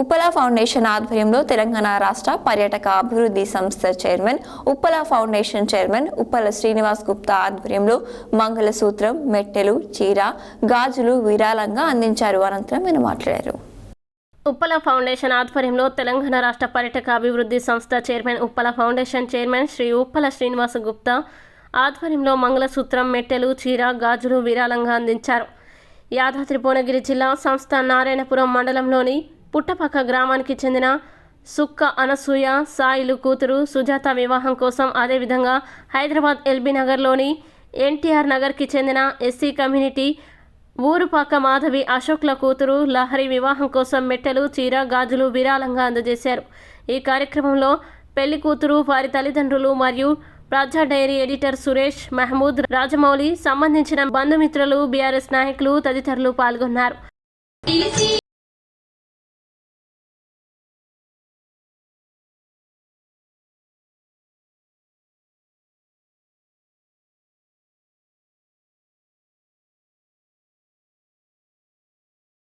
Uppala foundation ఆధ్వర్యంలో తెలంగాణ రాష్ట్ర పర్యాటక అభివృద్ధి సంస్థ chairman Uppala foundation chairman Uppala Srinivas Gupta ఆధ్వర్యంలో మంగళసూత్రం మెట్టెలు చీర గాజులు విరాళంగా అందించారు. అనంతరం ఆయన మాట్లాడారు. ఉప్పల ఫౌండేషన్ ఆధ్వర్యంలో తెలంగాణ రాష్ట్ర పర్యాటక అభివృద్ధి సంస్థ chairman Uppala foundation chairman Shri Uppala Srinivasa Gupta ఆధ్వర్యంలో మంగళసూత్రం మెట్టెలు చీర గాజులు విరాళంగా అందించారు. యాదాద్రి భువనగిరి జిల్లా సంస్థ నారాయణపురం మండలంలోని పుట్టపక్క గ్రామానికి చెందిన సుక్క అనసూయ సాయిలు కూతురు సుజాత వివాహం కోసం అదేవిధంగా హైదరాబాద్ ఎల్బీ నగర్లోని ఎన్టీఆర్ నగర్కి చెందిన ఎస్సీ కమ్యూనిటీ ఊరుపాక మాధవి అశోక్ల కూతురు లహరి వివాహం కోసం మెట్టెలు చీర గాజులు విరాళంగా అందజేశారు. ఈ కార్యక్రమంలో పెళ్ళి కూతురు వారి తల్లిదండ్రులు మరియు ప్రజా డైరీ ఎడిటర్ సురేష్ మహమూద్ రాజమౌళి సంబంధించిన బంధుమిత్రులు బీఆర్ఎస్ నాయకులు తదితరులు పాల్గొన్నారు.